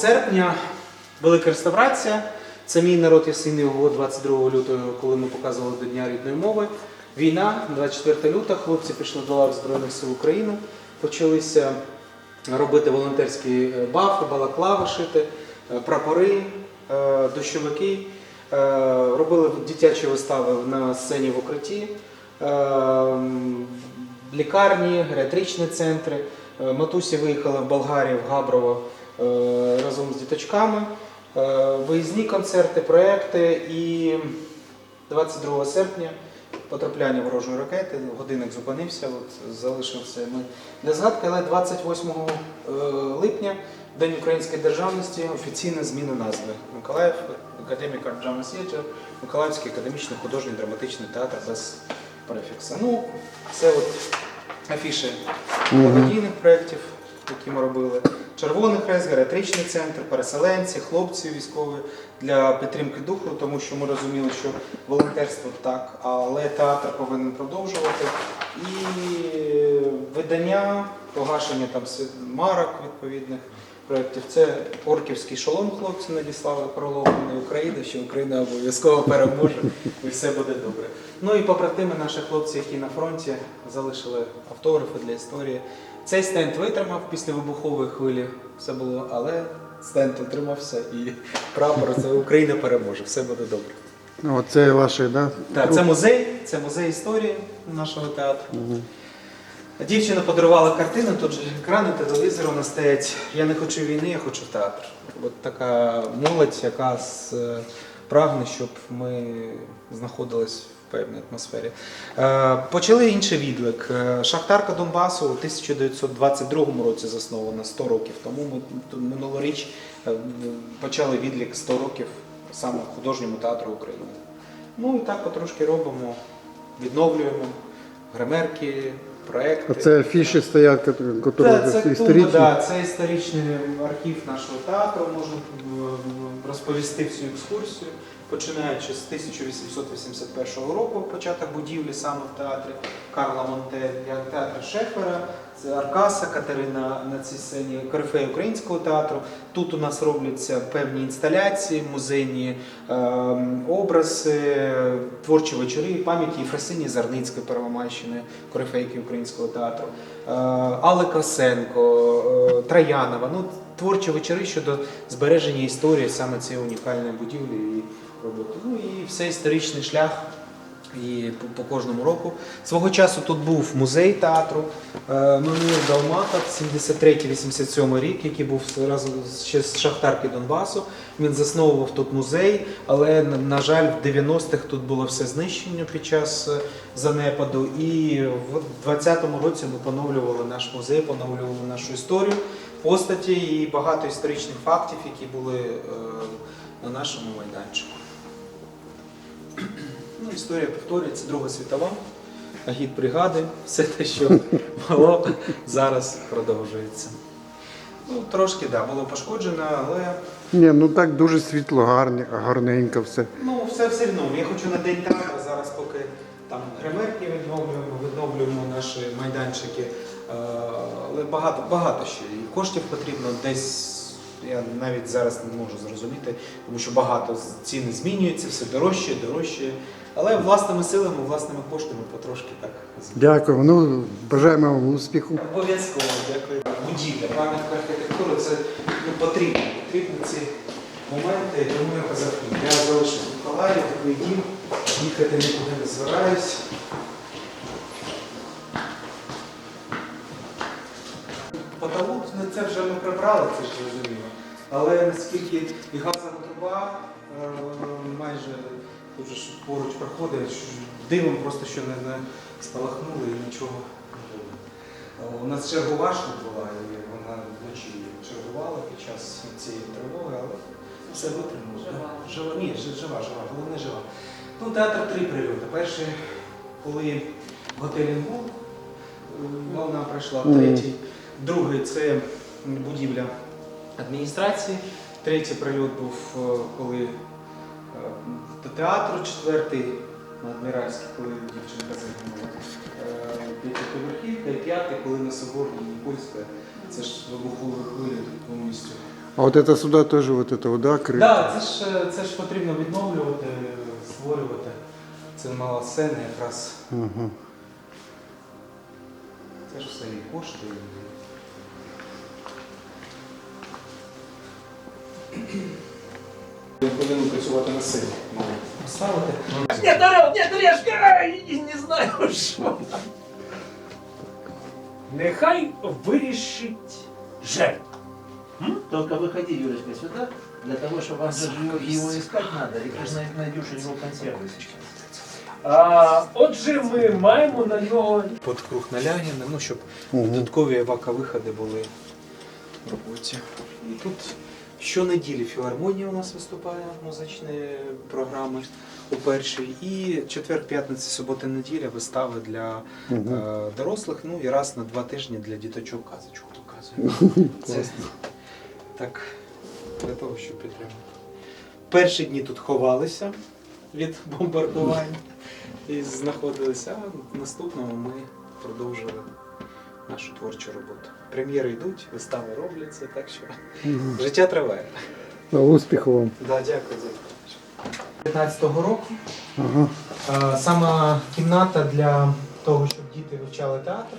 серпня велика реставрація. Це мій народ ясин його 22 лютого, коли ми показували до Дня рідної мови. Війна, 24 лютого, хлопці пішли до лав Збройних сил України, почалися робити волонтерські е, бафи, балаклави шити, е, прапори, е, дощовики. Робили дитячі вистави на сцені в укритті, лікарні, геріатричні центри. Матусі виїхали в Болгарію, в Габрово разом з діточками. Е, Виїзні концерти, проекти і 22 серпня потрапляння ворожої ракети. Годинник зупинився, от залишився ми для згадки, але 28 е, липня, День української державності, офіційна зміна назви. Миколаїв, академік Арджама Сєджа, Миколаївський академічний художній драматичний театр без префікса. Ну, це от афіші благодійних проєктів, які ми робили. Червоний хрест, геріатричний центр, переселенці, хлопці військові для підтримки духу, тому що ми розуміли, що волонтерство так, але театр повинен продовжувати. І видання, погашення там марок відповідних проєктів. Це орківський шолом хлопці надіслали проломлений України, що Україна обов'язково переможе і все буде добре. Ну і побратими наші хлопці, які на фронті залишили автографи для історії. Цей стенд витримав після вибухової хвилі, все було, але стенд утримався і прапор це Україна переможе, все буде добре. Ну, Оце ваше, да? Так, це музей, це музей історії нашого театру. Дівчина подарувала картину, тут же екрани, телевізор у нас стоять. Я не хочу війни, я хочу театр. От така молодь, яка е, прагне, щоб ми знаходились певній атмосфері. Е, Почали інший відлик. Е, Шахтарка Донбасу у 1922 році заснована 100 років. Тому ми минулоріч е, почали відлік 100 років саме художньому театру України. Ну і так потрошки робимо, відновлюємо гримерки, проекти. Оце афіші стоять, які Це, це, історичні. туба, да, це історичний архів нашого театру. Можна розповісти всю екскурсію, починаючи з 1881 року, початок будівлі саме в театрі Карла Монте, як театр Шефера, це Аркаса Катерина на цій сцені, корифея українського театру. Тут у нас робляться певні інсталяції, музейні ем, образи, творчі вечори, пам'яті Єфросині Зарницької Первомайщини, корифейки українського театру, е, Алли Косенко, е, Троянова. Ну, творчі вечори щодо збереження історії саме цієї унікальної будівлі роботи. Ну і все історичний шлях. І по, по кожному року. Свого часу тут був музей театру Мамір Далматов, 73-87 рік, який був разом ще з Шахтарки Донбасу. Він засновував тут музей, але, на, жаль, в 90-х тут було все знищено під час е, занепаду. І в 20-му році ми поновлювали наш музей, поновлювали нашу історію, постаті і багато історичних фактів, які були е, на нашому майданчику. Ну, історія повторюється, Друга світова, агіт бригади, все те, що було, зараз продовжується. Ну, трошки, так, да, було пошкоджено, але Ні, ну так дуже світло, гарні, гарненько все. ну, все все одно. Я хочу на день театру зараз, поки там гримерки відновлюємо, відновлюємо наші майданчики. Е, Але багато, багато ще. І коштів потрібно десь. Я навіть зараз не можу зрозуміти, тому що багато ціни змінюються, все дорожче, дорожче. Але власними силами, власними коштами потрошки так Дякую. Ну, бажаємо вам успіху. Обов'язково, дякую. Будівля, пам'ятка архітектури це ну, потрібно. Потрібні ці моменти, тому я казав, я залишив Миколаїв, такий дім, їхати нікуди не збираюсь. Потолок ну, це вже це ж зрозуміло. Але наскільки і газова труба е, майже тут же поруч проходить, що димом просто що не, не спалахнули і нічого не було. Е, У нас чергувашна була, і вона вночі чергувала під час цієї тривоги, але все витримало. Жива. Жива, ні, жива, жива, головне жива. Ну, театр три прильоти. Перший, коли в готелі «Інгул», е, пройшла, третій. Другий це будівля адміністрації. Третій прильот був, е, коли е, до театру, четвертий на Адміральській, коли дівчинка загинула. Е, П'ятиповерхівка і п'ятий, коли на Соборній Нікольська. Це ж вибухові хвилі повністю А от це сюди теж от це вода крита. Да, це ж це ж потрібно відновлювати, створювати. Це мала сцена якраз. Ага. Це ж все і коштує. Він повинен працювати на силі. Поставити. Нет, Орел, нет, Орешка! Ай, Не знаю, що. Нехай вирішить жертва. Только выходи, Юрочка, сюда, для того, чтобы вам же его искать надо, и ты же най- найдешь у него консервы сейчас. А, отже, ми маємо на нього Під круг налягіне, ну, щоб Мгм. додаткові евака-виходи були в роботі. І тут щонеділі філармонія у нас виступає, музичні програми у першій. І четвер, п'ятниця, субота, неділя вистави для е, дорослих, ну і раз на два тижні для діточок казочку показуємо. Це так, для того, щоб підтримати. Перші дні тут ховалися від бомбардувань і знаходилися, а в наступному ми продовжили нашу творчу роботу. Прем'єри йдуть, вистави робляться, так що життя триває. Ну, Успіху вам. Да, дякую за 15-го року. Ага. Е, Сама кімната для того, щоб діти вивчали театр.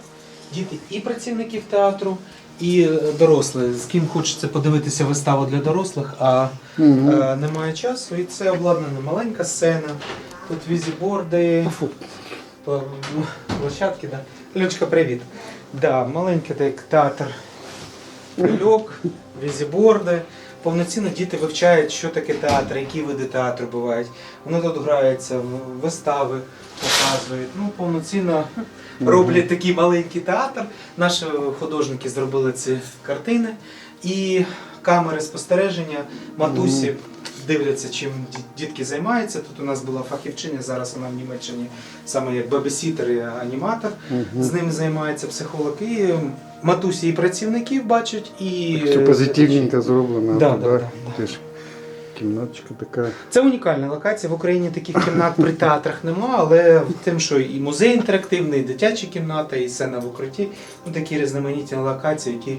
Діти і працівників театру, і е, дорослі. З ким хочеться подивитися виставу для дорослих, а е, немає часу. І це обладнана маленька сцена. Тут візіборди, ну, площадки. Да. Лючка, привіт. Да, маленький так, театр. Льок, візіборди. Повноцінно діти вивчають, що таке театр, які види театру бувають. Вони тут граються, вистави показують. Ну, повноцінно роблять такий маленький театр. Наші художники зробили ці картини. І камери спостереження, матусі дивляться, чим дітки займаються. Тут у нас була фахівчиня, зараз вона в Німеччині саме як бебесітер і аніматор. З ними займається психолог. І матусі і працівників бачать, і Все позитивненько зроблено. Да, да, да, да. Кімнаточка така. Це унікальна локація. В Україні таких кімнат при театрах нема, але тим, що і музей інтерактивний, і дитячі кімната, і сцена в укритті ну, такі різноманітні локації, які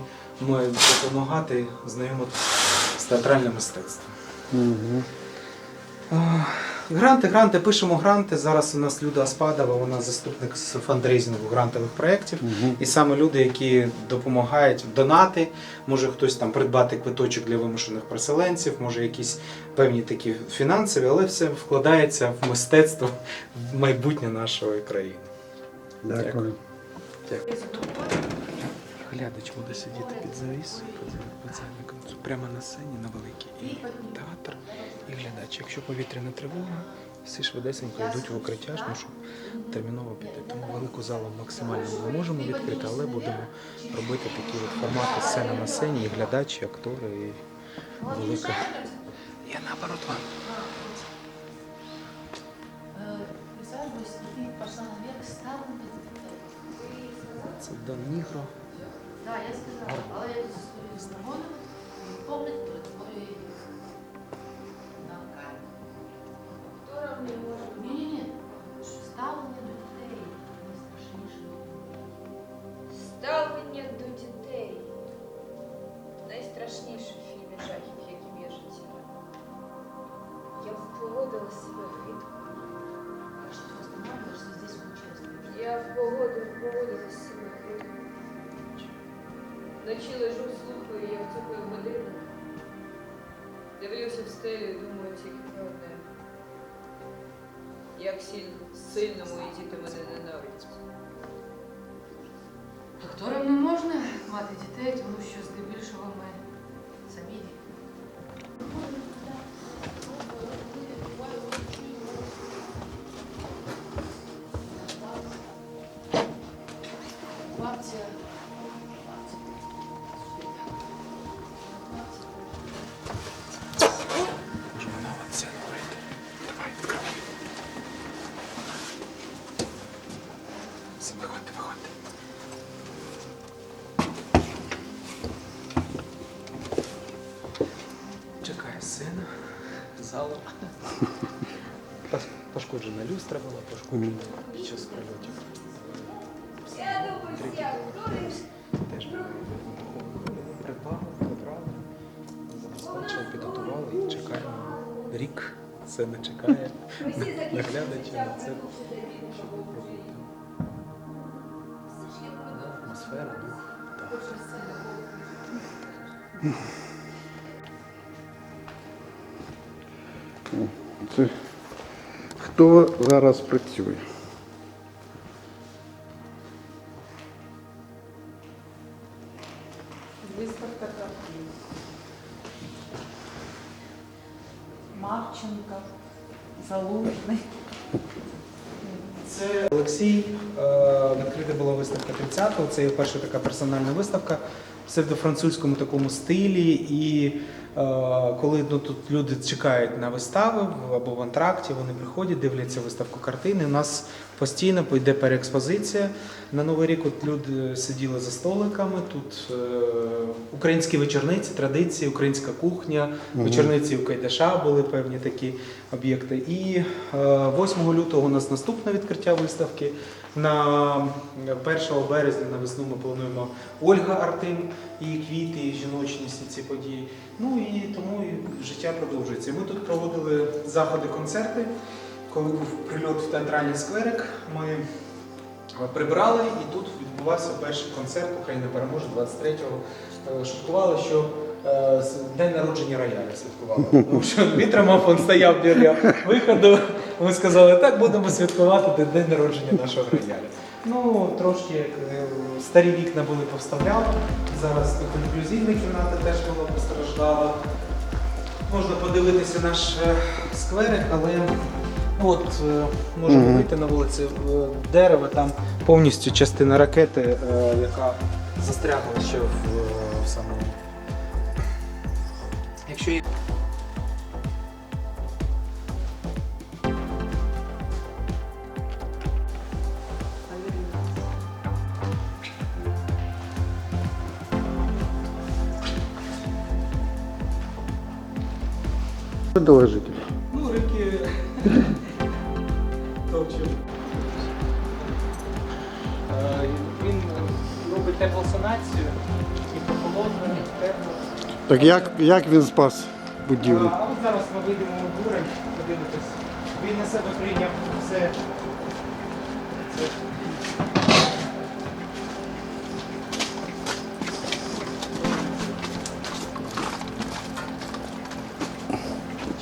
мають допомагати знайомитися з театральним мистецтвом. Угу. Гранти, гранти, пишемо гранти. Зараз у нас Люда Аспадова, вона заступник з фандрейзингу грантових проєктів. Угу. І саме люди, які допомагають донати, може хтось там придбати квиточок для вимушених переселенців, може якісь певні такі фінансові, але все вкладається в мистецтво, в майбутнє нашої країни. Дякую. Глядач буде сидіти під завісою, під спеціальником, прямо на сцені на великій. І театр, і глядач. Якщо повітряна тривога, всі швидесенько йдуть в укриття, щоб терміново піти. Тому велику залу максимально ми не можемо відкрити, але будемо робити такі от формати сцена на сцені, і глядач, і актори, і велика. Я наоборот вам. На Це Дон Да, я сказала, але я стою з нагоном, погляд перед тобою на камеру. Ні-ні-ні, ставлення до Вночі лежу, слухаю, як цукаю годину. Дивлюся в стелю і думаю тільки про одне. Як сильно мої діти мене ненавидять. Докторам не можна мати дітей, тому що здебільшого ми самі діти. Пошкоджена люстра була, пошкоджена під час прильотів. Я думаю, Теж придбали, забрали. підготували і чекаємо. Рік це не чекає. Наглядачі на це. Атмосфера, дух. Хто зараз працює? Виставка картин. Марченко, Залужний. Це Олексій. Е, Відкрита була виставка 30-го. Це його перша така персональна виставка в псевдофранцузькому такому стилі. І коли ну, тут люди чекають на вистави або в антракті, вони приходять, дивляться виставку картини. У нас постійно йде переекспозиція. На Новий рік от люди сиділи за столиками. Тут е, українські вечорниці, традиції, українська кухня, вечорниці у Кайдаша були певні такі об'єкти. І е, 8 лютого у нас наступне відкриття виставки. На 1 березня на весну ми плануємо Ольга Артем, її квіти, і жіночність і ці події. Ну і тому і життя продовжується. Ми тут проводили заходи, концерти. Коли був прильот в театральний скверик, ми прибрали і тут відбувався перший концерт Україна переможе 23-го. Е, Шуткували, що е, день народження рояля святкували. Тому що вітромаф він стояв біля виходу. Ми сказали, так будемо святкувати день народження нашого рояля. Ну, трошки як е, старі вікна були повставляли. Зараз тут інклюзивна кімната теж була постраждала. Можна подивитися наш е, скверик, але от е, можемо Мгм. вийти на вулиці е, дерево, там повністю частина ракети, е, яка застрягла ще в, е, в самому. Якщо є Хто Так як, як він спас будівлю? А от зараз ми вийдемо в дурень, подивитись. Він на себе прийняв все. Це.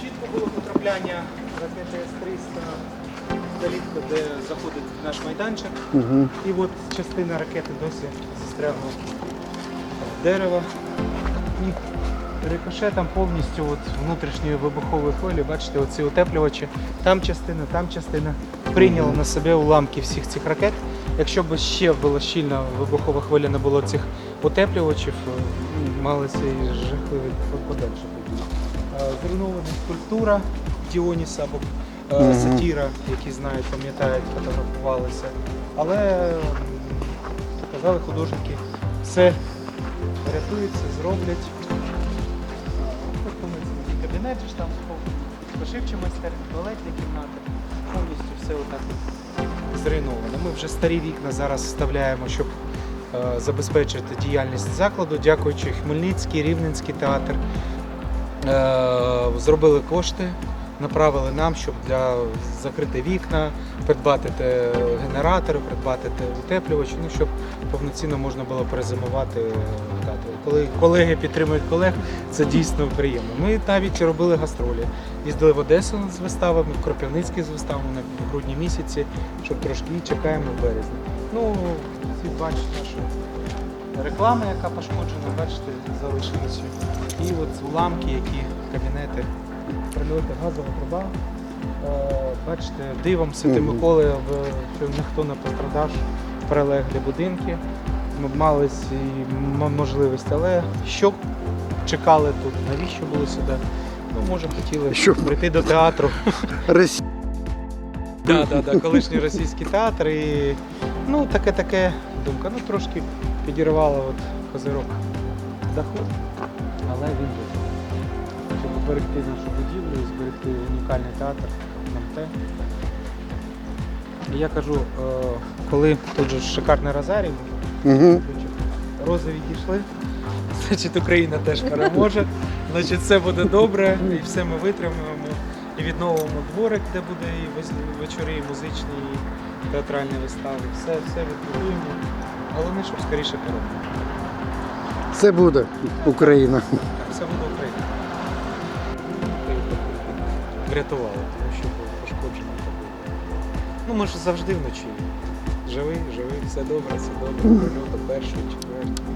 Чітко було потрапляння ракети С-300 далеко, де заходить наш майданчик. Угу. І от частина ракети досі застрягла в дерево. І рикошетом повністю от внутрішньої вибухової хвилі, бачите, оці утеплювачі, там частина, там частина прийняла на себе уламки всіх цих ракет. Якщо б ще була щільна вибухова хвиля, не було цих утеплювачів, е, малися і жахливі подальші. Е, Зруйнована скульптура Діоніса або е, сатіра, які знають, пам'ятають, фотографувалися. Але казали художники, все врятується, зроблять. Кабінет ж там пошивчі майстерні, туалетні кімнати. Повністю все отак зруйновано. Ми вже старі вікна зараз вставляємо, щоб е, забезпечити діяльність закладу, дякуючи Хмельницький, Рівненський театр. Е, зробили кошти, направили нам, щоб для закрити вікна, придбати генератори, придбати те утеплювач, ну щоб повноцінно можна було перезимувати. Коли колеги підтримують колег, це дійсно приємно. Ми навіть робили гастролі. Їздили в Одесу з виставами, в Кропивницький з виставами на грудні місяці, щоб трошки і чекаємо в березні. Ну, всі бачать нашу рекламу, яка пошкоджена, бачите, залишилися. І от уламки, які кабінети, прильоти газова труба. Е, Бачите, дивом Святи. Миколи, в- що ніхто не пострадав, прилеглі будинки. Мали ці м- можливість, але що чекали тут? Навіщо були сюди? Ну, може, хотіли Що? прийти до театру. Росі... Да, да, да, колишній російський театр і ну таке таке думка. Ну трошки підірвала от козирок даху, але він тут. Щоб зберегти нашу будівлю зберегти унікальний театр нам те. І я кажу, е, коли тут же шикарний розарій, Угу. рози відійшли, значить Україна теж переможе. Значить, все буде добре, і все ми витримаємо. І відновимо дворик, де буде і вечори, і музичні, і театральні вистави. Все, все відбудуємо. Головне, щоб скоріше перемогли. Це буде Україна. Все буде Україна. Врятували, тому що було пошкоджено. Ну, ми ж завжди вночі. Живий, живий, все добре, все добре. люто, перший, четвертий.